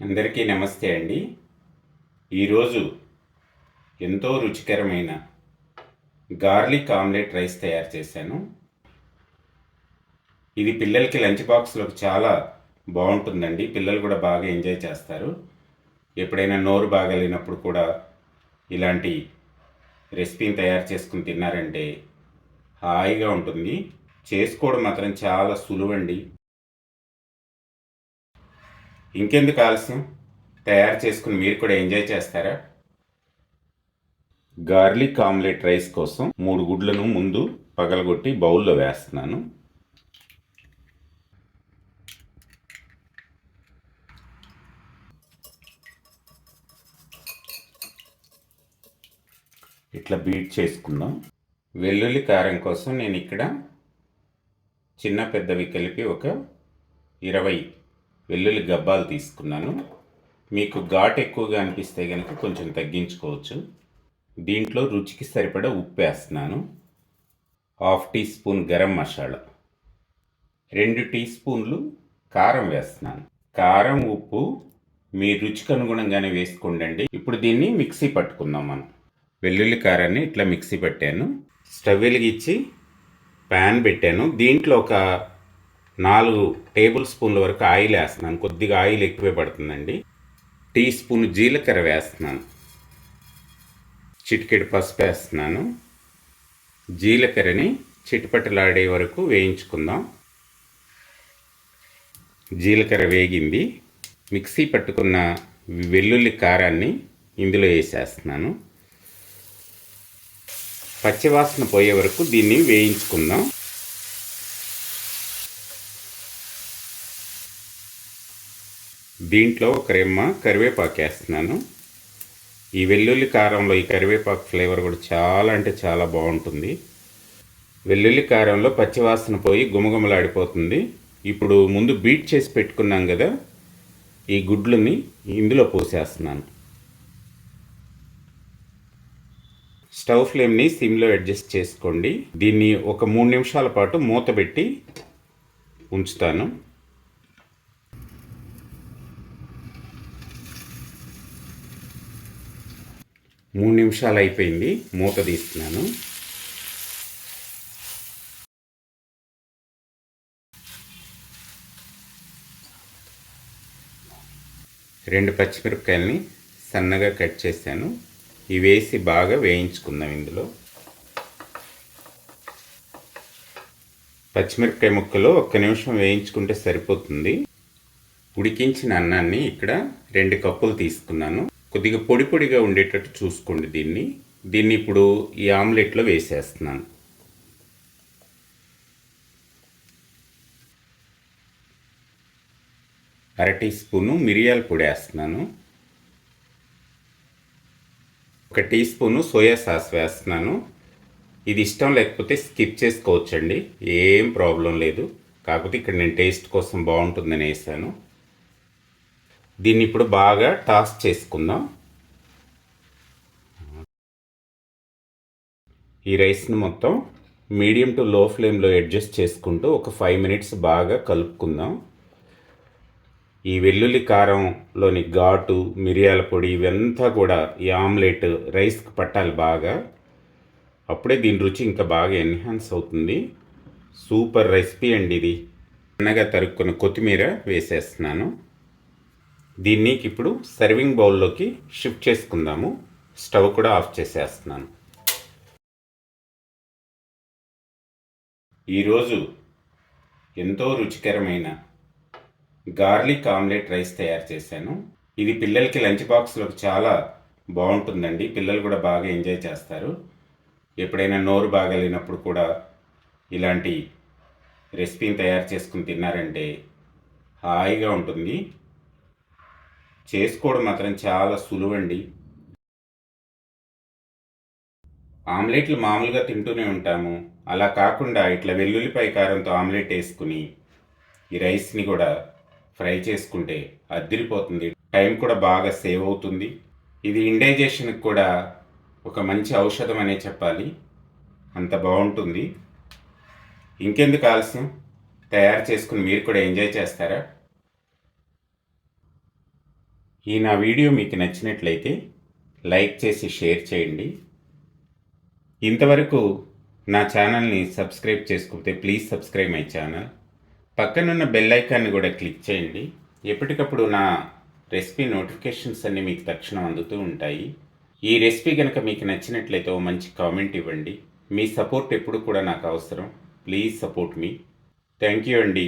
అందరికీ నమస్తే అండి. ఈరోజు ఎంతో రుచికరమైన గార్లిక్ ఆమ్లెట్ రైస్ తయారు చేశాను. ఇది పిల్లలకి లంచ్ బాక్స్లోకి చాలా బాగుంటుందండి. పిల్లలు కూడా బాగా ఎంజాయ్ చేస్తారు. ఎప్పుడైనా నోరు బాగలేనప్పుడు కూడా ఇలాంటి రెసిపీని తయారు చేసుకుని తిన్నారంటే హాయిగా ఉంటుంది. చేసుకోవడం మాత్రం చాలా సులువండి. ఇంకెందుకు ఆలస్యం? తయారు చేసుకుని మీరు కూడా ఎంజాయ్ చేస్తారా? గార్లిక్ ఆమ్లెట్ రైస్ కోసం మూడు గుడ్లను ముందు పగలగొట్టి బౌల్లో వేస్తున్నాను. ఇట్లా బీట్ చేసుకుందాం. వెల్లుల్లి కారం కోసం నేను ఇక్కడ చిన్న పెద్దవి కలిపి ఒక ఇరవై వెల్లుల్లి గబ్బాలు తీసుకున్నాను. మీకు ఘాట్ ఎక్కువగా అనిపిస్తే కనుక కొంచెం తగ్గించుకోవచ్చు. దీంట్లో రుచికి సరిపడా ఉప్పు వేస్తున్నాను. Half teaspoon garam masala. రెండు టీ స్పూన్లు కారం వేస్తున్నాను. కారం ఉప్పు మీ రుచికి అనుగుణంగానే వేసుకోండి ఇప్పుడు దీన్ని మిక్సీ పట్టుకుందాం మనం. వెల్లుల్లి కారాన్ని ఇట్లా మిక్సీ పెట్టాను. స్టవ్ వెలిగించి ప్యాన్ పెట్టాను. దీంట్లో ఒక నాలుగు టేబుల్ స్పూన్ల వరకు ఆయిల్ వేస్తున్నాను. కొద్దిగా ఆయిల్ ఎక్కువే పడుతుందండి. టీ స్పూన్ జీలకర్ర వేస్తున్నాను. చిటికెడు పసుపు వేస్తున్నాను. జీలకర్రని చిటిపటలాడే వరకు వేయించుకుందాం. జీలకర్ర వేగింది. మిక్సీ పట్టుకున్న వెల్లుల్లి కారాన్ని ఇందులో వేసేస్తున్నాను. పచ్చివాసన పోయే వరకు దీన్ని వేయించుకుందాం. దీంట్లో ఒక రెమ్మ కరివేపాకు వేస్తున్నాను. ఈ వెల్లుల్లి కారంలో ఈ కరివేపాకు ఫ్లేవర్ కూడా చాలా అంటే చాలా బాగుంటుంది. వెల్లుల్లి కారంలో పచ్చివాసన పోయి గుమగుమలాడిపోతుంది. ఇప్పుడు ముందు బీట్ చేసి పెట్టుకున్నాం కదా ఈ గుడ్లని ఇందులో పోసేస్తున్నాను. స్టవ్ ఫ్లేమ్ని సిమ్లో అడ్జస్ట్ చేసుకోండి. దీన్ని ఒక మూడు నిమిషాల పాటు మూత పెట్టి ఉంచుతాను. మూడు నిమిషాలు అయిపోయింది. మూత తీస్తున్నాను. రెండు పచ్చిమిరపకాయలని సన్నగా కట్ చేశాను. ఇవి వేసి బాగా వేయించుకుందాం ఇందులో. పచ్చిమిరపకాయ ముక్కలు ఒక్క నిమిషం వేయించుకుంటే సరిపోతుంది. ఉడికించిన అన్నాన్ని ఇక్కడ రెండు కప్పులు తీసుకున్నాను. కొద్దిగా పొడి పొడిగా ఉండేటట్టు చూసుకోండి దీన్ని. దీన్ని ఇప్పుడు ఈ ఆమ్లెట్లో వేసేస్తున్నాను. అర టీ స్పూను మిరియాల పొడి వేస్తున్నాను. ఒక టీ స్పూను సోయా సాస్ వేస్తున్నాను. ఇది ఇష్టం లేకపోతే స్కిప్ చేసుకోవచ్చండి. ఏం ప్రాబ్లం లేదు. కాకపోతే ఇక్కడ నేను టేస్ట్ కోసం బాగుంటుందని వేసాను. దీన్ని ఇప్పుడు బాగా టాస్ చేసుకుందాం. ఈ రైస్ని మొత్తం మీడియం టు లో ఫ్లేమ్లో అడ్జస్ట్ చేసుకుంటూ ఒక ఫైవ్ మినిట్స్ బాగా కలుపుకుందాం. ఈ వెల్లుల్లి కారంలోని ఘాటు మిరియాల పొడి ఇవంతా కూడా ఈ ఆమ్లెట్ రైస్కి పట్టాలి బాగా. అప్పుడే దీని రుచి ఇంకా బాగా ఎన్హాన్స్ అవుతుంది. సూపర్ రెసిపీ అండి ఇది. సన్నగా తరుక్కున్న కొత్తిమీర వేసేస్తున్నాను. దీన్ని ఇప్పుడు సర్వింగ్ బౌల్లోకి షిఫ్ట్ చేసుకుందాము. స్టవ్ కూడా ఆఫ్ చేసేస్తున్నాను. ఈరోజు ఎంతో రుచికరమైన గార్లిక్ ఆమ్లెట్ రైస్ తయారు చేశాను. ఇది పిల్లలకి లంచ్ బాక్స్లోకి చాలా బాగుంటుందండి. పిల్లలు కూడా బాగా ఎంజాయ్ చేస్తారు. ఎప్పుడైనా నోరు బాగలేనప్పుడు కూడా ఇలాంటి రెసిపీని తయారు చేసుకుని తిన్నారంటే హాయిగా ఉంటుంది. చేసుకోవడం మాత్రం చాలా సులువండి. ఆమ్లెట్లు మామూలుగా తింటూనే ఉంటాము. అలా కాకుండా ఇట్లా వెల్లుల్లిపాయ కారంతో ఆమ్లెట్ వేసుకుని ఈ రైస్ని కూడా ఫ్రై చేసుకుంటే అద్దిరిపోతుంది టైం కూడా బాగా సేవ్ అవుతుంది. ఇది ఇండైజేషన్కి కూడా ఒక మంచి ఔషధం అనే చెప్పాలి. అంత బాగుంటుంది. ఇంకెందుకు ఆలస్యం? తయారు చేసుకుని మీరు కూడా ఎంజాయ్ చేస్తారా? ఈ నా వీడియో మీకు నచ్చినట్లయితే లైక్ చేసి షేర్ చేయండి. ఇంతవరకు నా ఛానల్ని సబ్స్క్రైబ్ చేసుకుంటే ప్లీజ్ సబ్స్క్రైబ్ మై ఛానల్. పక్కనున్న బెల్ ఐకాన్ని కూడా క్లిక్ చేయండి. ఎప్పటికప్పుడు నా రెసిపీ నోటిఫికేషన్స్ అన్నీ మీకు తక్షణం అందుతూ ఉంటాయి. ఈ రెసిపీ కనుక మీకు నచ్చినట్లయితే ఓ మంచి కామెంట్ ఇవ్వండి. మీ సపోర్ట్ ఎప్పుడు కూడా నాకు అవసరం. Please support me. Thank you అండి.